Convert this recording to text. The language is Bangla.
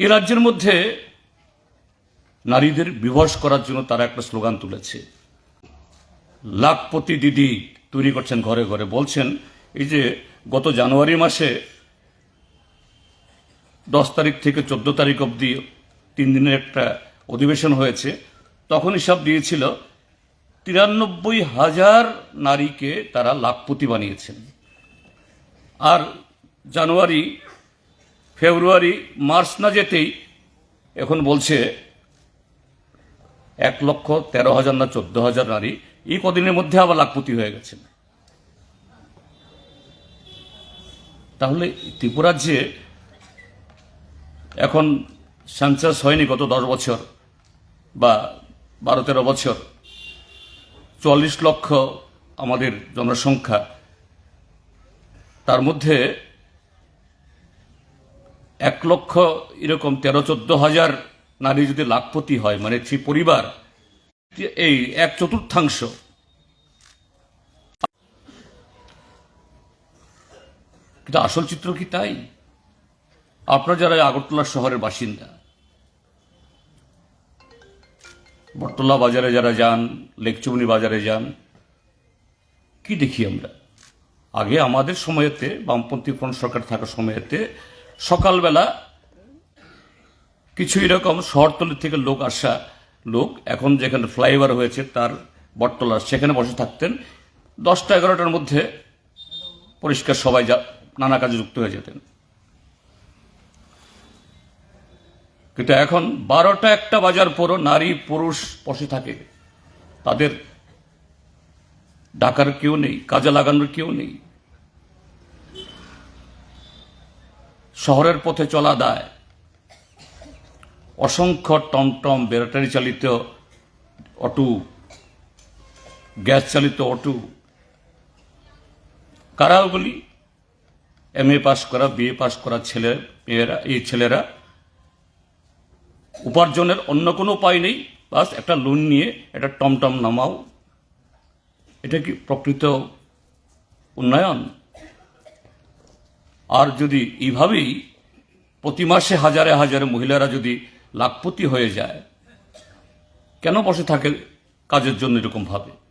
এ রাজ্যের মধ্যে নারীদের বিবশ করার জন্য তারা একটা স্লোগান তুলেছে। লাখপতি দিদি তৈরি করছেন ঘরে ঘরে। বলছেন, এই যে গত জানুয়ারি মাসে দশ তারিখ থেকে চোদ্দ তারিখ অবধি তিন দিনের একটা অধিবেশন হয়েছে তখন হিসাব দিয়েছিল, তিরানব্বই হাজার নারীকে তারা লাখপতি বানিয়েছেন। আর জানুয়ারি ফেব্রুয়ারি, মার্চ না যেতেই এখন বলছে এক লক্ষ তেরো হাজার না চোদ্দ হাজার নারী। এই কদিনের মধ্যে আবার লাখপতি হয়ে গেছেন। তাহলে ত্রিপুরার যে এখন সেন্সাস হয়নি গত দশ বছর বা বারো তেরো বছর। চল্লিশ লক্ষ আমাদের জনসংখ্যা। তার মধ্যে এক লক্ষ এরকম তেরো চোদ্দ হাজার নারী যদি লাখপতি হয় মানে সেই পরিবার, এই এক চতুর্থাংশ। কিন্তু আসল চিত্র কি তাই? আপনারা যারা আগরতলা শহরের বাসিন্দা, বটতলা বাজারে যারা যান, লেকচুমনি বাজারে যান, কি দেখি আমরা? আগে আমাদের সময়েতে বামপন্থী ফ্রন্ট সরকার থাকার সময়েতে সকালবেলা কিছু এরকম শহরতলি থেকে লোক আসা লোক এখন যেখানে ফ্লাইওভার হয়েছে তার বটতলা সেখানে বসে থাকতেন। দশটা এগারোটার মধ্যে পরিষ্কার সবাই যা নানা কাজে যুক্ত হয়ে যেতেন। কিন্তু এখন বারোটা একটা বাজার পরও নারী, পুরুষ বসে থাকে। তাদের ডাকার কেউ নেই, কাজে লাগানোর কেউ নেই। শহরের পথে চলা দায়। অসংখ্য টমটম ব্যাটারি চালিত অটো, গ্যাস চালিত অটো। কারা বলি? এম এ পাস করা বিএ পাস করা ছেলে মেয়েরা, এই ছেলেরা। উপার্জনের অন্য কোনো উপায় নেই, বাস একটা লোন নিয়ে একটা টমটম নামাও। এটা কি প্রকৃত উন্নয়ন? আর যদি এইভাবেই প্রতি মাসে হাজারে হাজারে মহিলারা যদি লাখপতি হয়ে যায়, কেন বসে থাকে কাজের জন্য এরকম ভাবে?